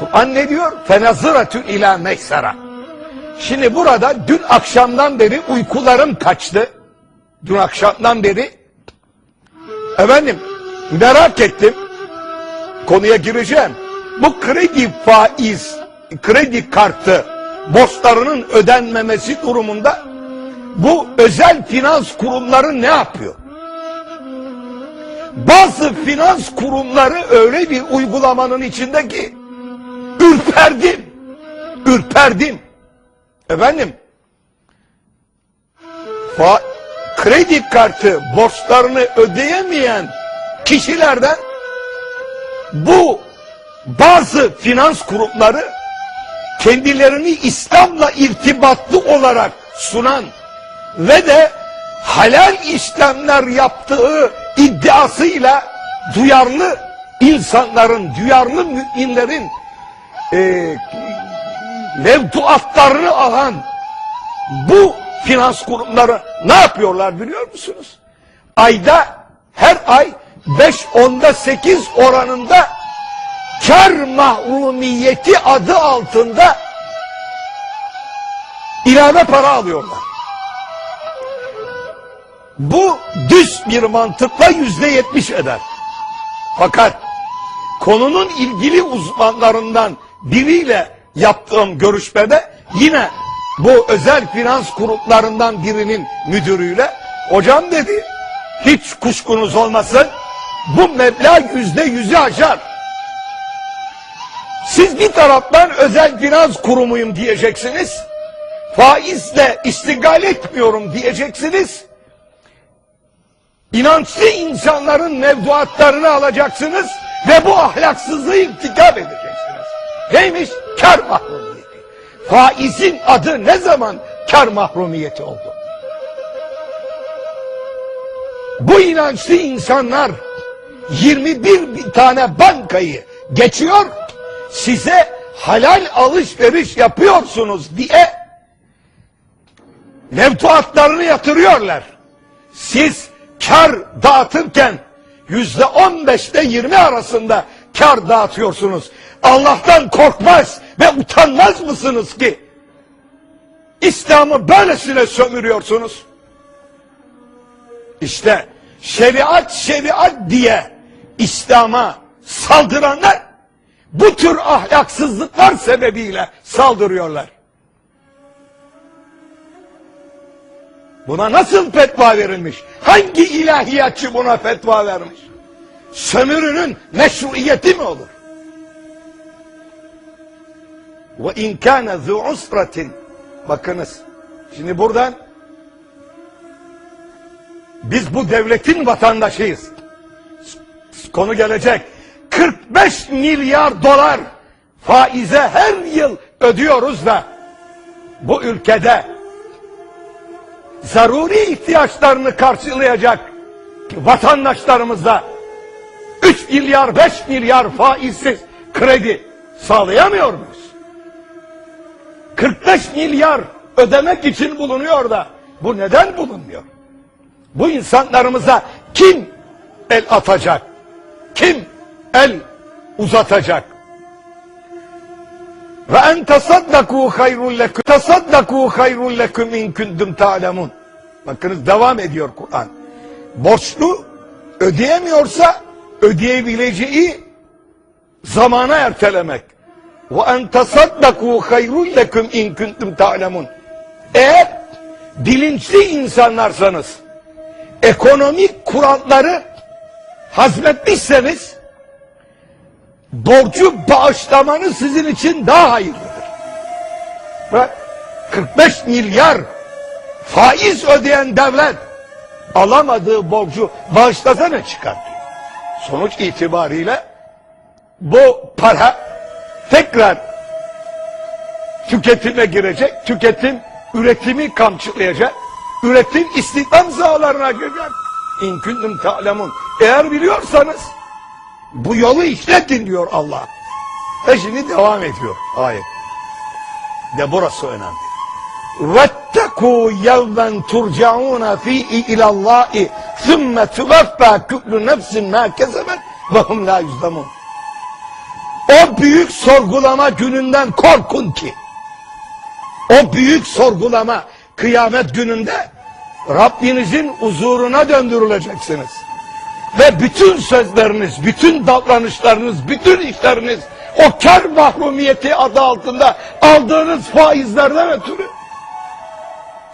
Kur'an ne diyor? Fenazıratun ila meysara. Şimdi burada dün akşamdan beri uykularım kaçtı. Dün akşamdan beri efendim merak ettim. Konuya gireceğim. Bu kredi faiz, kredi kartı borçlarının ödenmemesi durumunda bu özel finans kurumları ne yapıyor? Bazı finans kurumları öyle bir uygulamanın içinde ki ürperdim. Ürperdim. Efendim fa kredi kartı borçlarını ödeyemeyen kişilerden bu bazı finans kurumları kendilerini İslam'la irtibatlı olarak sunan ve de halal işlemler yaptığı iddiasıyla duyarlı insanların, duyarlı müminlerin e, mevduatlarını alan bu finans kurumları ne yapıyorlar biliyor musunuz? Ayda her ay 5 onda 8 oranında kar mahrumiyeti adı altında ilave para alıyorlar. Bu düz bir mantıkla yüzde yetmiş eder. Fakat konunun ilgili uzmanlarından biriyle yaptığım görüşmede yine bu özel finans kurumlarından birinin müdürüyle hocam dedi hiç kuşkunuz olmasın bu meblağ yüzde yüzü aşar. Siz bir taraftan özel finans kurumuyum diyeceksiniz. Faizle istigal etmiyorum diyeceksiniz. İnançlı insanların mevduatlarını alacaksınız ve bu ahlaksızlığı irtikap edeceksiniz. Neymiş? Kar mahrumiyeti. Faizin adı ne zaman kar mahrumiyeti oldu? Bu inançlı insanlar 21 bin tane bankayı geçiyor, size halal alışveriş yapıyorsunuz diye mevduatlarını yatırıyorlar. Siz kar dağıtırken yüzde on beşte yirmi arasında kar dağıtıyorsunuz. Allah'tan korkmaz ve utanmaz mısınız ki? İslam'ı böylesine sömürüyorsunuz. İşte şeriat şeriat diye İslam'a saldıranlar bu tür ahlaksızlıklar sebebiyle saldırıyorlar. Buna nasıl fetva verilmiş? Hangi ilahiyatçı buna fetva vermiş? Sömürünün meşruiyeti mi olur? Ve in kana usratin bakınız şimdi buradan biz bu devletin vatandaşıyız. Konu gelecek. 45 milyar dolar faize her yıl ödüyoruz da bu ülkede zaruri ihtiyaçlarını karşılayacak vatandaşlarımıza 3 milyar 5 milyar faizsiz kredi sağlayamıyor muyuz? 45 milyar ödemek için bulunuyor da bu neden bulunmuyor? Bu insanlarımıza kim el atacak? Kim el uzatacak? Ve en tasaddaku hayrun lekum. Tasaddaku hayrun lekum in kuntum ta'lemun. Bakınız devam ediyor Kur'an. Borçlu ödeyemiyorsa ödeyebileceği zamana ertelemek. Ve en tasaddaku hayrun lekum in kuntum ta'lemun. Eğer bilinçli insanlarsanız ekonomik kuralları hazmetmişseniz borcu bağışlamanız sizin için daha hayırlıdır. Ve 45 milyar faiz ödeyen devlet alamadığı borcu bağışlasa ne çıkartıyor? Sonuç itibariyle bu para tekrar tüketime girecek, tüketim üretimi kamçılayacak, üretim istihdam sahalarına girecek. İn kuntum ta'lemun. Eğer biliyorsanız bu yolu işletin diyor Allah. Ve şimdi devam ediyor ayet. De burası önemli. وَاتَّقُوا يَوْمًا تُرْجَعُونَ ف۪يهِ اِلَى اللّٰهِ ثُمَّ تُوَفَّى كُلُّ نَفْسٍ مَا كَسَبَتْ وَهُمْ لَا يُظْلَمُونَ o büyük sorgulama gününden korkun ki o büyük sorgulama kıyamet gününde Rabbinizin huzuruna döndürüleceksiniz. Ve bütün sözleriniz, bütün davranışlarınız, bütün işleriniz o kar mahrumiyeti adı altında aldığınız faizlerden ötürü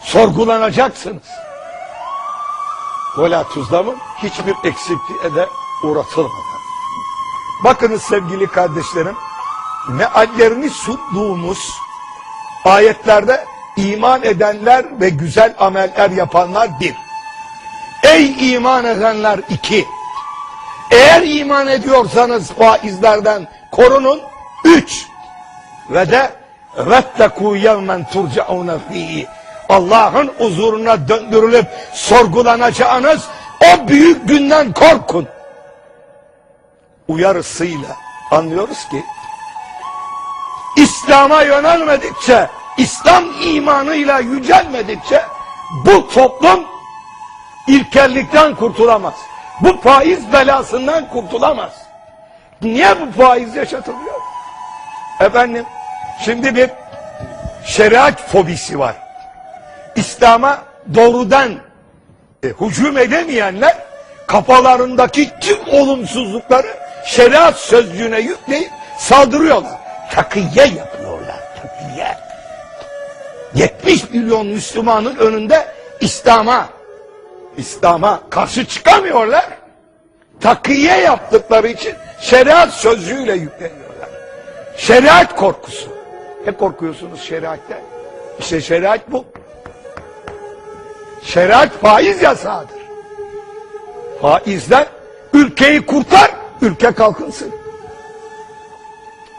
sorgulanacaksınız. Vela tuzlamın hiçbir eksikliğe de uğratılmadan. Bakınız sevgili kardeşlerim, meallerini sunduğumuz ayetlerde iman edenler ve güzel ameller yapanlar bir. Ey iman edenler iki. Eğer iman ediyorsanız faizlerden korunun. Üç. Ve de vettekû yevmen turcauna fihi. Allah'ın huzuruna döndürülüp sorgulanacağınız o büyük günden korkun. Uyarısıyla anlıyoruz ki İslam'a yönelmedikçe, İslam imanıyla yücelmedikçe bu toplum ilkellikten kurtulamaz. Bu faiz belasından kurtulamaz. Niye bu faiz yaşatılıyor? Efendim, şimdi bir şeriat fobisi var. İslam'a doğrudan e, hücum edemeyenler kafalarındaki tüm olumsuzlukları şeriat sözcüğüne yükleyip saldırıyorlar. Takiye yapıyorlar, takiye. 70 milyon Müslümanın önünde İslam'a İslam'a karşı çıkamıyorlar. Takiye yaptıkları için şeriat sözcüğüyle yükleniyorlar. Şeriat korkusu. Ne korkuyorsunuz şeriatten? İşte şeriat bu. Şeriat faiz yasağıdır. Faizden ülkeyi kurtar, ülke kalkınsın.